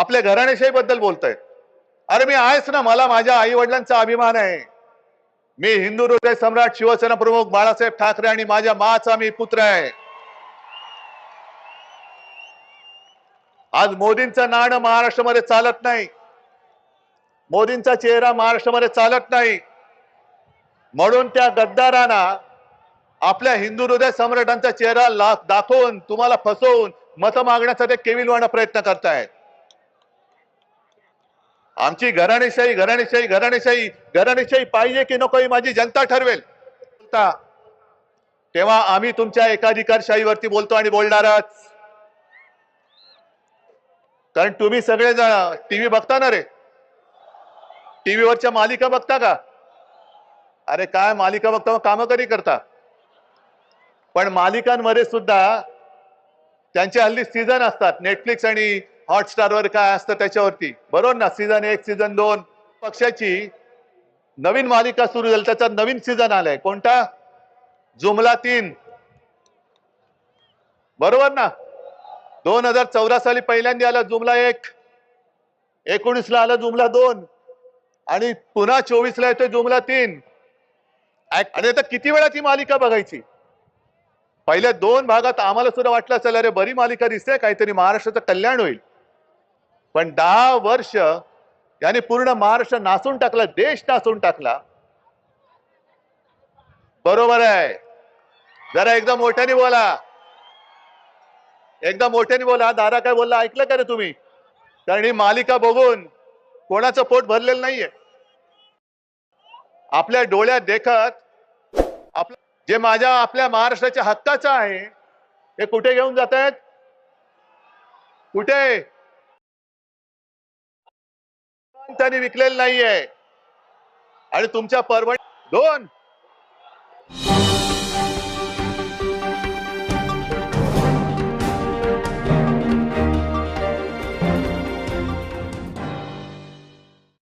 आपल्या घराण्याशाही बद्दल बोलतायत अरे मी आहेच ना मला माझ्या आई वडिलांचा अभिमान आहे. मी हिंदू हृदय सम्राट शिवसेना प्रमुख बाळासाहेब ठाकरे आणि माझ्या माचा मी पुत्र आहे. आज मोदींचं नाणं महाराष्ट्रामध्ये चालत नाही. मोदींचा चेहरा महाराष्ट्रामध्ये चालत नाही. म्हणून त्या गद्दारांना आपल्या हिंदू हृदय सम्राटांचा चेहरा दाखवून तुम्हाला फसवून मत मागण्यासाठी केविलवाणा प्रयत्न करतायत. आमची घराणेशाही घराणेशाही घराणेशाही घराणेशाही पाहिजे की नको ही माझी जनता ठरवेल. तेव्हा आम्ही तुमच्या एकाधिकारशाहीवरती बोलतो आणि बोलणारच. कारण तुम्ही सगळेजण टीव्ही बघता ना रे? टीव्हीवरच्या मालिका बघता का? अरे काय मालिका बघता मग कामं कधी करता? पण मालिकांमध्ये सुद्धा त्यांचे हल्ली सीझन असतात. नेटफ्लिक्स आणि हॉटस्टार वर काय असतं त्याच्यावरती? बरोबर ना? सीझन एक सीझन दोन. पक्षाची नवीन मालिका सुरू झाली त्याचा नवीन सीझन आलाय. कोणता? जुमला तीन. बरोबर ना? दोन हजार चौदा साली पहिल्यांदा आला जुमला एक. एकोणीस ला आला जुमला दोन. आणि पुन्हा चोवीस ला येतोय जुमला तीन. आणि आता किती वेळा ती मालिका बघायची? पहिल्या दोन भागात आम्हाला सुद्धा वाटलं असेल अरे बरी मालिका दिसते काहीतरी महाराष्ट्राचं कल्याण होईल. पण दहा वर्ष याने पूर्ण महाराष्ट्र नासून टाकला देश नासून टाकला. बरोबर आहे. जरा एकदम मोठ्याने बोला. एकदम मोठ्याने बोला. दादा काय बोलला ऐकलं का रे तुम्ही? कारण ही मालिका बघून कोणाचं पोट भरलेलं नाहीये. आपल्या डोळ्यात देखत आपलं जे माझ्या आपल्या महाराष्ट्राच्या हक्काचं आहे हे कुठे घेऊन जात आहेत कुठे? त्यांनी विकलेलं नाहीये. आणि तुमच्या परवड दोन.